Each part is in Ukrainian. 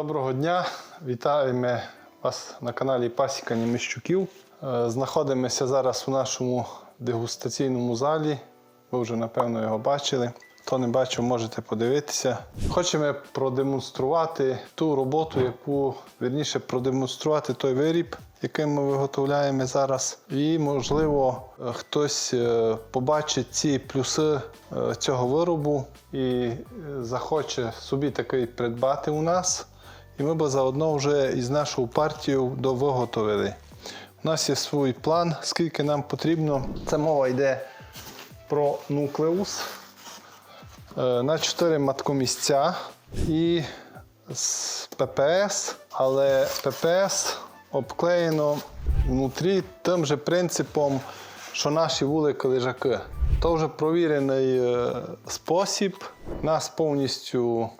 Доброго дня! Вітаємо вас на каналі Пасіка Німищуків. Е, Знаходимося зараз у нашому дегустаційному залі. Ви вже напевно його бачили. Хто не бачив, можете подивитися. Хочемо продемонструвати ту роботу, яку вірніше продемонструвати той виріб, який ми виготовляємо зараз. І, можливо, е, хтось е, побачить ці плюси цього виробу і захоче собі такий придбати у нас. І ми би заодно вже із нашою партією довиготовили. У нас є свій план, скільки нам потрібно. Це мова йде про нуклеус е, на 4 маткомісця і з ППС, але ППС обклеєно внутрі тим же принципом, що наші вулики лежаки. То вже провірений е, спосіб, нас повністю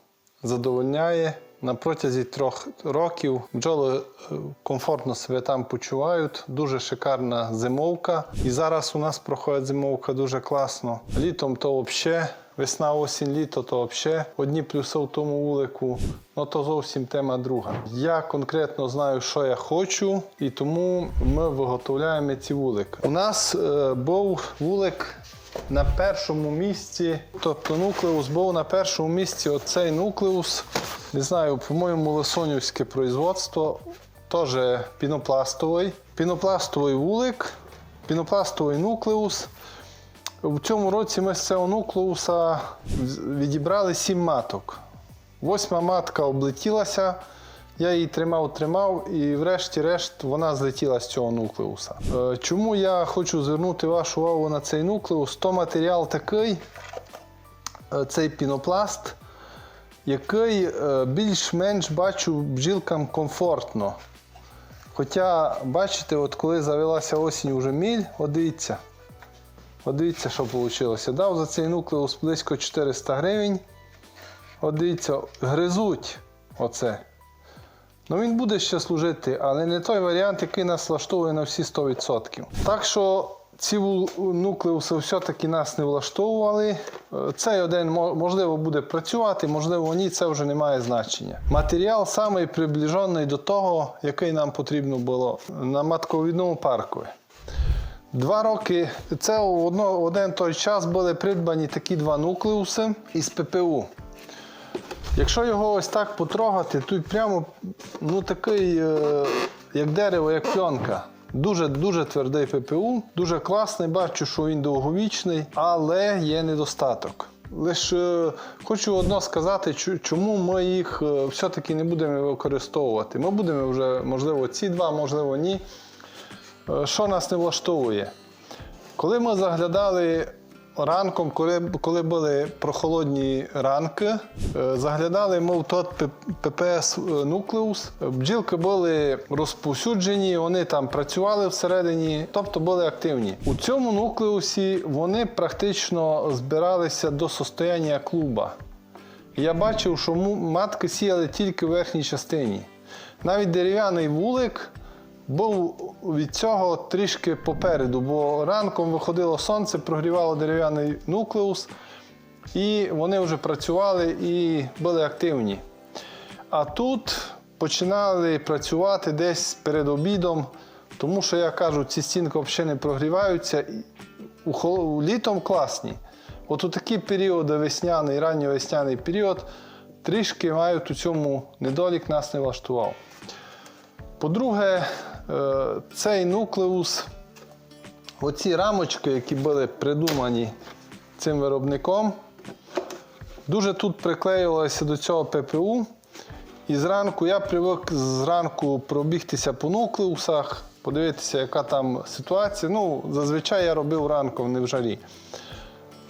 задовольняє. На протязі трьох років бджоли е, комфортно себе там почувають. Дуже шикарна зимовка. І зараз у нас проходить зимовка дуже класно. Літом то взагалі, весна, осінь, літо то взагалі. Одні плюси в тому вулику, ну то зовсім тема друга. Я конкретно знаю, що я хочу, і тому ми виготовляємо ці вулики. У нас е, був вулик на першому місці, тобто нуклеус був на першому місці. Оцей нуклеус, не знаю, по-моєму, лисонівське производство, теж пінопластовий. Пінопластовий вулик, пінопластовий нуклеус. В цьому році ми з цього нуклеуса відібрали сім маток. Восьма матка облетілася. Я її тримав, тримав, і врешті-решт вона злетіла з цього нуклеуса. Е, Чому я хочу звернути вашу увагу на цей нуклеус? То матеріал такий, е, цей пінопласт, який е, більш-менш бачу бджілкам комфортно. Хоча, бачите, от коли завелася осінь уже міль, от дивіться. Дивіться, що вийшло. Дав за цей нуклеус близько 400 гривень. От дивіться, гризуть оце. Ну він буде ще служити, але не той варіант, який нас влаштовує на всі 100%. Так що ці нуклеуси все-таки нас не влаштовували. Е, Цей один можливо буде працювати, можливо, ні, це вже не має значення. Матеріал самий приближений до того, який нам потрібно було на матковідному парку. Два роки це в один той час були придбані такі два нуклеуси із ППУ. Якщо його ось так потрогати, тут прямо ну, такий, е, як дерево, як пленка. Дуже дуже твердий ППУ, дуже класний. Бачу, що він довговічний, але є недостаток. Лише е, хочу одно сказати, чому ми їх е, все-таки не будемо використовувати. Ми будемо вже, можливо, ці два, можливо, ні. Що нас не влаштовує? Коли ми заглядали ранком, коли, коли були прохолодні ранки, е, заглядали, мов тот ППС е, нуклеус. Бджілки були розповсюджені, вони там працювали всередині, тобто були активні. У цьому нуклеусі вони практично збиралися до состояння клуба. Я бачив, що матки сіяли тільки в верхній частині. Навіть дерев'яний вулик був від цього трішки попереду, бо ранком виходило сонце, прогрівало дерев'яний нуклеус, і вони вже працювали і були активні. А тут починали працювати десь перед обідом, тому що я кажу, ці стінки взагалі не прогріваються. Літом класні. От у такі періоди, весняний, ранньовесняний період, трішки мають у цьому недолік нас не влаштував. По-друге, цей нуклеус, оці рамочки, які були придумані цим виробником, дуже тут приклеювалося до цього ППУ. І зранку я привик зранку пробігтися по нуклеусах, подивитися, яка там ситуація. Ну, зазвичай я робив ранком, не в жарі.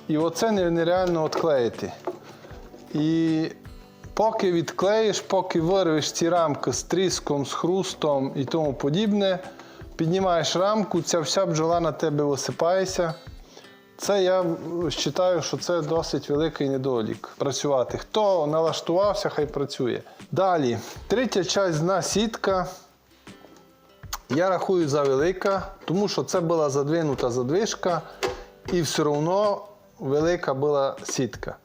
І оце нереально відклеїти. І поки відклеїш, поки вирвеш ці рамки з тріском, з хрустом і тому подібне, піднімаєш рамку, ця вся бджола на тебе висипається. Це я вважаю, що це досить великий недолік працювати. Хто налаштувався, хай працює. Далі, третя частина сітка. Я рахую за велика, тому що це була задвинута задвижка, і все одно велика була сітка.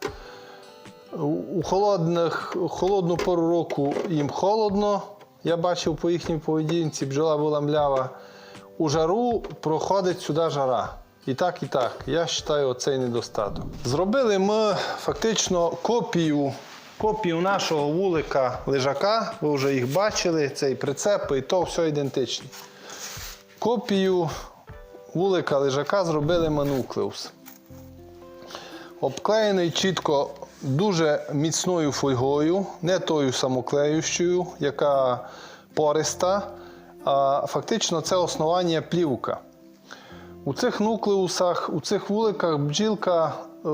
У холодних, холодну пору року їм холодно. Я бачив по їхній поведінці, бджола була млява. У жару проходить сюди жара. І так, і так. Я вважаю оцей недостаток. Зробили ми фактично копію, копію нашого вулика лежака. Ви вже їх бачили, цей прицеп, і то все ідентичні. Копію вулика лежака зробили ми нуклеус. Обклеєний чітко дуже міцною фольгою, не тою самоклеющою, яка пориста, а фактично це основання плівка. У цих нуклеусах, у цих вуликах бджілка е,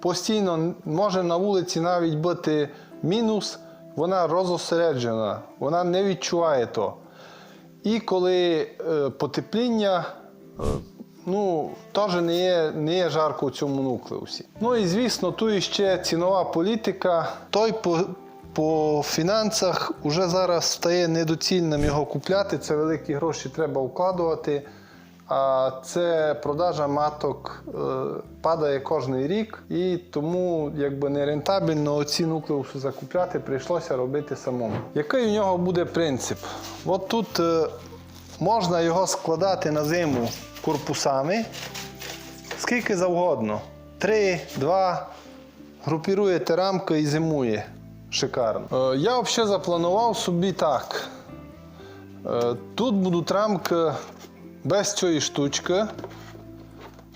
постійно може на вулиці навіть бути мінус, вона розосереджена, вона не відчуває то. І коли е, потепління, е, ну, теж не є, не є жарко у цьому нуклеусі. Ну і звісно, тут ще цінова політика. Той по, по фінансах вже зараз стає недоцільним його купляти. Це великі гроші треба вкладувати. А це продажа маток е, падає кожен рік, і тому якби не рентабельно ці нуклеуси закупляти прийшлося робити самому. Який у нього буде принцип? От тут е, можна його складати на зиму корпусами скільки завгодно. Три, два. Групіруєте рамки і зимує. Шикарно. Е, я взагалі запланував собі так. Е, Тут будуть рамки без цієї штучки.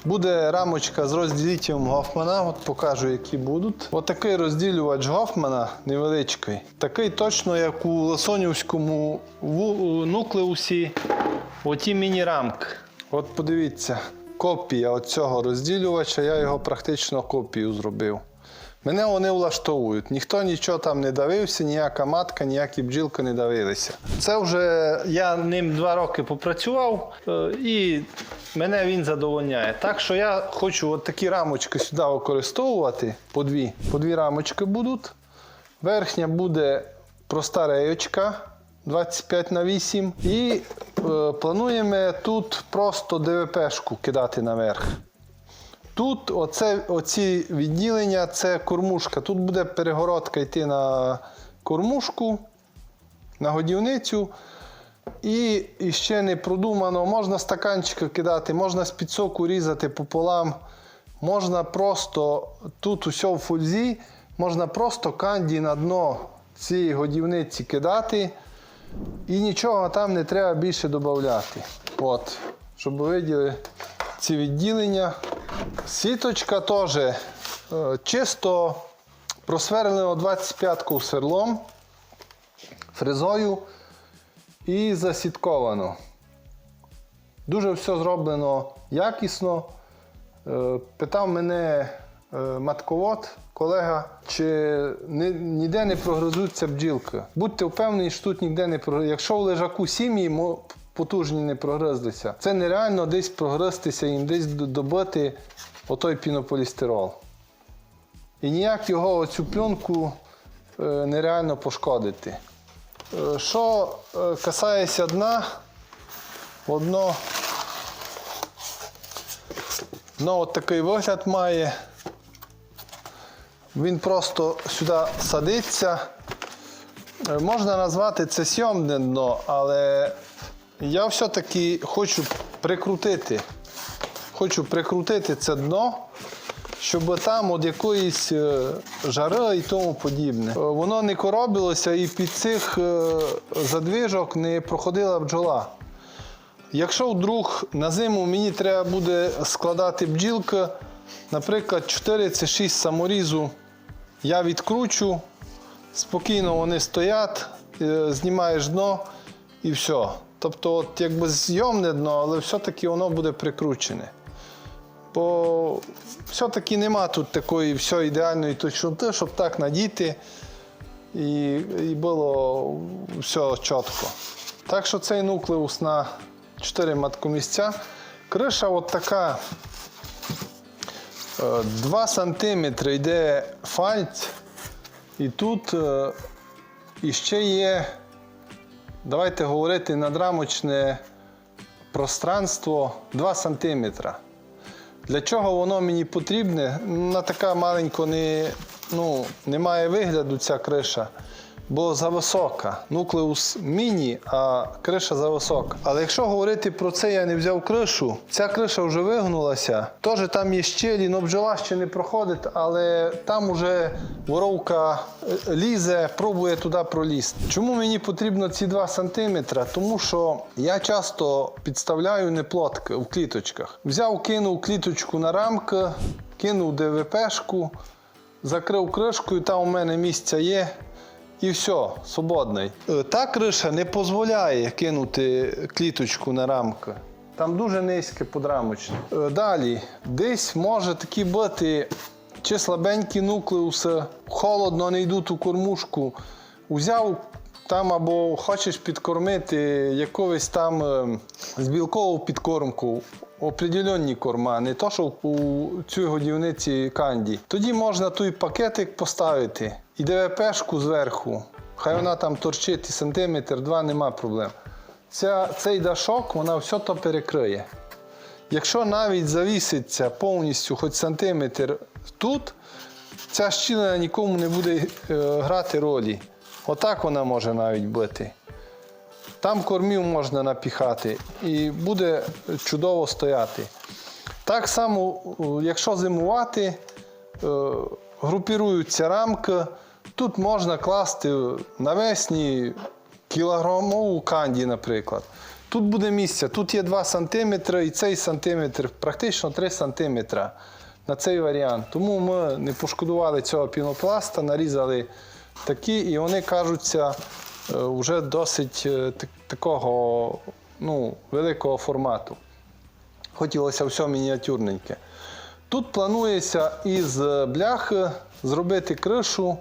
Буде рамочка з розділителем Гофмана, от покажу, які будуть. От розділювач Гофмана невеличкий. Такий точно, як у Лосонівському нуклеусі, оті міні-рамки. От подивіться, копія цього розділювача, я його практично копію зробив. Мене вони влаштовують. Ніхто нічого там не давився, ніяка матка, ніякі бджілки не давилися. Це вже я ним два роки попрацював е, і мене він задовольняє. Так що я хочу от такі рамочки сюди використовувати. По дві. По дві рамочки будуть. Верхня буде проста реєчка 25 на 8. І е, плануємо тут просто ДВПшку кидати наверх. Тут оце, оці відділення це кормушка. Тут буде перегородка йти на кормушку, на годівницю. І, і ще не продумано, можна стаканчики кидати, можна з підсоку різати пополам. Можна просто тут усе в фользі, можна просто канді на дно цієї годівниці кидати. І нічого там не треба більше додати. От, щоб ви виділи ці відділення. Сіточка теж е, чисто просверлено 25-ку сверлом, фрезою і засітковано. Дуже все зроблено якісно. Е, Питав мене е, матковод, колега, чи ні- ніде не прогризуться бджілки. Будьте впевнені, що тут ніде не прогризуться. Якщо в лежаку сім'ї потужні не прогризлися, це нереально десь прогризтися їм, десь добити отой пінополістирол. І ніяк його оцю пленку е, нереально пошкодити. Е, Що е, касається дна, одно Ну, от такий вигляд має. Він просто сюди садиться. Е, Можна назвати це сьомне дно, але я все-таки хочу прикрутити. Хочу прикрутити це дно, щоб там от якоїсь е, жари і тому подібне. Е, Воно не коробилося і під цих задвижок не проходила бджола. Якщо вдруг на зиму мені треба буде складати бджілки, наприклад, 4 це 6 саморізу, я відкручу, спокійно вони стоять, е, знімаєш дно і все. Тобто, от якби зйомне дно, але все-таки воно буде прикручене. Бо все-таки нема тут такої все ідеальної точноти, щоб так надіти і, і було все чітко. Так що цей нуклеус на 4 маткомісця. Криша от така 2 см йде фальц, і тут е, іще є, давайте говорити, надрамочне пространство 2 см. Для чого воно мені потрібне? На така маленько не, ну, не вигляду ця криша, бо зависока. Нуклеус міні, а криша зависока. Але якщо говорити про це, я не взяв кришу. Ця криша вже вигнулася. Теж там є щелі, але бджола ще не проходить, але там вже воровка е, лізе, пробує туди пролізти. Чому мені потрібно ці 2 см? Тому що я часто підставляю неплотки в кліточках. Взяв, кинув кліточку на рамки, кинув ДВПшку, закрив кришкою, там у мене місця є. І все, свободний. Е, Та криша не дозволяє кинути кліточку на рамки. Там дуже низьке подрамочне. Е, Далі, десь може такі бути чи слабенькі нуклеуси, холодно не йдуть у кормушку. Узяв там або хочеш підкормити якогось там е, з білкову підкормку, определенні корма, не то, що у цій годівниці канді. Тоді можна той пакетик поставити і ДВПшку зверху. Хай вона там торчить і сантиметр, два, нема проблем. Ця, цей дашок вона все то перекриє. Якщо навіть завіситься повністю хоч сантиметр тут, ця щілина нікому не буде е, грати ролі. Отак вона може навіть бути. Там кормів можна напіхати і буде чудово стояти. Так само, якщо зимувати, е, групіруються рамки, тут можна класти навесні кілограмову канді, наприклад. Тут буде місце, тут є 2 см і цей сантиметр, практично 3 см на цей варіант. Тому ми не пошкодували цього пінопласта, нарізали такі, і вони кажуться е, вже досить е, такого ну, великого формату. Хотілося все мініатюрненьке. Тут планується із бляхи зробити кришу.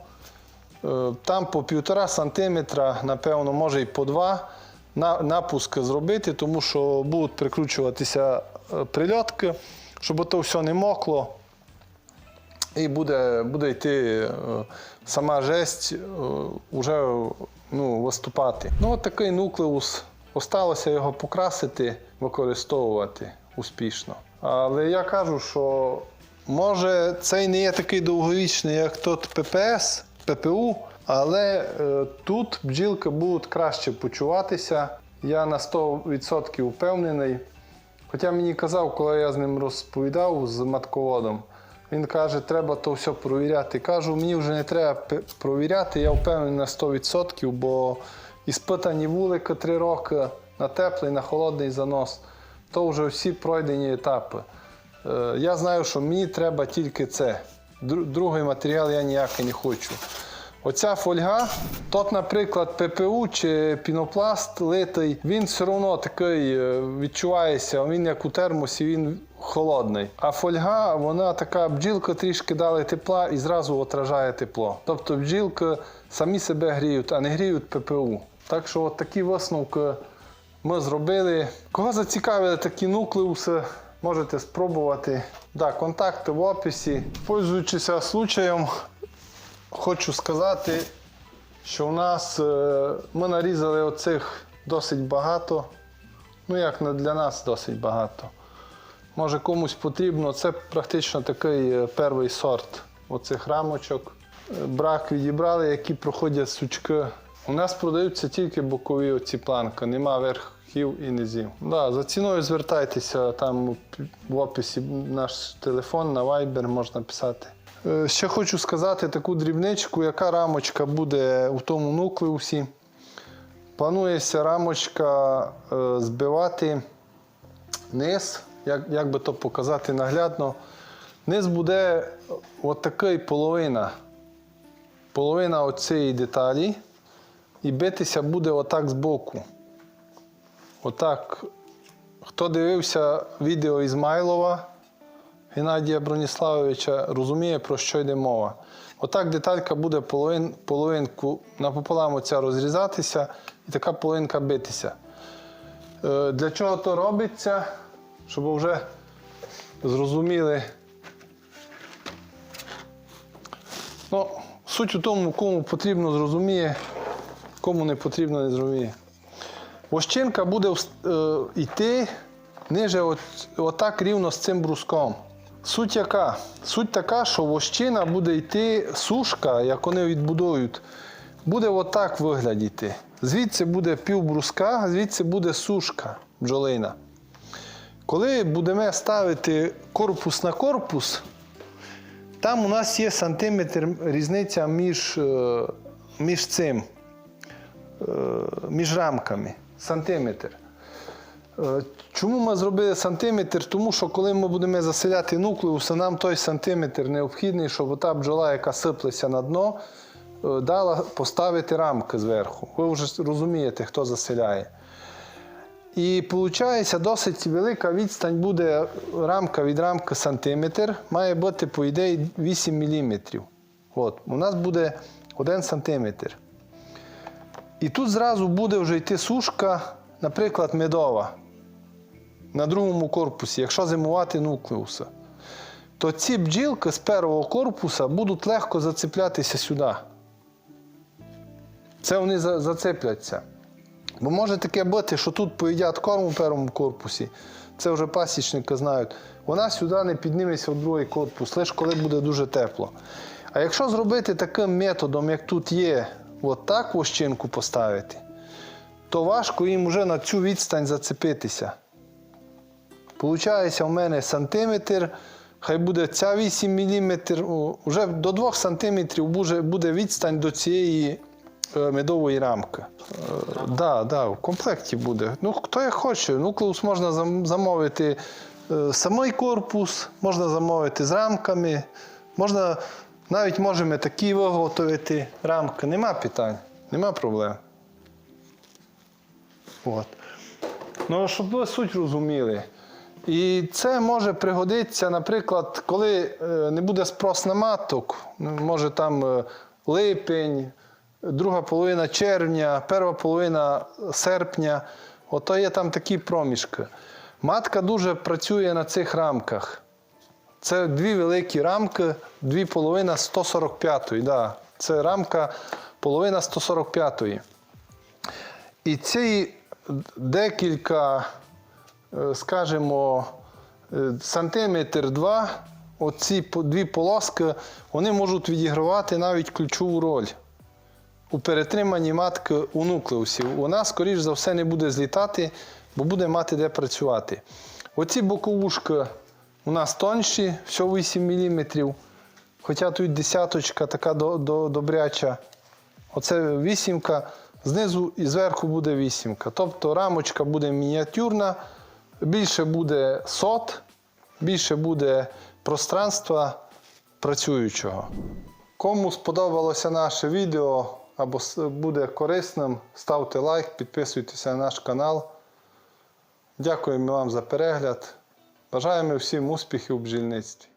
Е, Там по півтора сантиметра, напевно, може і по два на- напуск зробити, тому що будуть прикручуватися е, прильотки, щоб то все не мокло. І буде, буде йти е, сама жесть вже ну, виступати. Ну, такий нуклеус. Осталося його покрасити, використовувати успішно. Але я кажу, що може цей не є такий довговічний, як тот ППС, ППУ, але е, тут бджілки будуть краще почуватися. Я на 100% впевнений. Хоча мені казав, коли я з ним розповідав з матководом, він каже, треба то все провіряти. Кажу, мені вже не треба провіряти, я впевнений на 100%, бо іспитані вулики три роки на теплий, на холодний занос, то вже всі пройдені етапи. Е, Я знаю, що мені треба тільки це. Дру- Другий матеріал я ніякий не хочу. Оця фольга, тот, наприклад, ППУ чи пінопласт литий, він все одно такий е, відчувається, він як у термосі, він холодний. А фольга, вона така бджілка трішки дали тепла і зразу отражає тепло. Тобто бджілки самі себе гріють, а не гріють ППУ. Так що от такі висновки ми зробили. Кого зацікавили такі нуклеуси, можете спробувати. Да, контакти в описі. Пользуючись случаєм, хочу сказати, що у нас е, ми нарізали оцих досить багато. Ну, як для нас досить багато. Може комусь потрібно. Це практично такий е, перший сорт оцих рамочок. Е, Брак відібрали, які проходять сучки. У нас продаються тільки бокові оці планки, нема верхів і низів. Да, за ціною звертайтеся, там в описі наш телефон на Viber можна писати. Е, Ще хочу сказати таку дрібничку, яка рамочка буде у тому нуклеусі. Планується рамочка е, збивати низ, як, як би то показати наглядно. Низ буде от половина. Половина оцієї деталі. І битися буде отак збоку. Отак. Хто дивився відео Ізмайлова Геннадія Броніславовича, розуміє, про що йде мова. Отак деталька буде половин, половинку напополам оця розрізатися і така половинка битися. Е, Для чого то робиться? Щоб вже зрозуміли. Ну, суть у тому, кому потрібно зрозуміє, кому не потрібно не зрозуміє. Вощинка буде е, йти ниже от, отак рівно з цим бруском. Суть яка? Суть така, що вощина буде йти сушка, як вони відбудують, буде отак виглядіти. Звідси буде півбруска, а звідси буде сушка бджолина. Коли будемо ставити корпус на корпус, там у нас є сантиметр різниця між, е, між цим, е, між рамками. Сантиметр. Е, Чому ми зробили сантиметр? Тому що коли ми будемо заселяти нуклеуси, нам той сантиметр необхідний, щоб та бджола, яка сиплеться на дно, е, дала поставити рамки зверху. Ви вже розумієте, хто заселяє. І виходить, досить велика відстань буде рамка від рамки сантиметр, має бути, по ідеї, 8 мм. От, у нас буде 1 сантиметр. І тут зразу буде вже йти сушка, наприклад, медова на другому корпусі, якщо зимувати нуклеуса, то ці бджілки з першого корпуса будуть легко зацеплятися сюди. Це вони за- зацепляться. Бо може таке бути, що тут поїдять корм у першому корпусі, це вже пасічники знають. Вона сюди не підніметься в другий корпус, лише коли буде дуже тепло. А якщо зробити таким методом, як тут є, от так вощинку поставити, то важко їм вже на цю відстань зацепитися. Получається, у мене сантиметр, хай буде ця 8 мм, вже до 2 сантиметрів буде, відстань до цієї е, медової рамки. Так, е, да, в комплекті буде. Ну, хто як хоче. Нуклеус можна замовити е, самий корпус, можна замовити з рамками, можна навіть можемо такі виготовити рамки. Нема питань, нема проблем. От. Ну, щоб ви суть розуміли. І це може пригодитися, наприклад, коли е, не буде спрос на маток, ну, може там е, липень, друга половина червня, перша половина серпня. Ото є там такі проміжки. Матка дуже працює на цих рамках. Це дві великі рамки, дві половина 145-ї. Да. Це рамка половина 145-ї. І ці декілька, е, скажімо, е, сантиметр два, оці дві полоски, вони можуть відігравати навіть ключову роль у перетриманні матки у нуклеусі. Вона, скоріш за все, не буде злітати, бо буде мати де працювати. Оці боковушки у нас тонші, всього 8 мм. Хоча тут десяточка така до- до- добряча. Оце вісімка, знизу і зверху буде вісімка. Тобто рамочка буде мініатюрна, більше буде сот, більше буде пространства працюючого. Кому сподобалося наше відео або буде корисним, ставте лайк, підписуйтеся на наш канал. Дякуємо вам за перегляд. Бажаємо всім успіхів у бджільництві.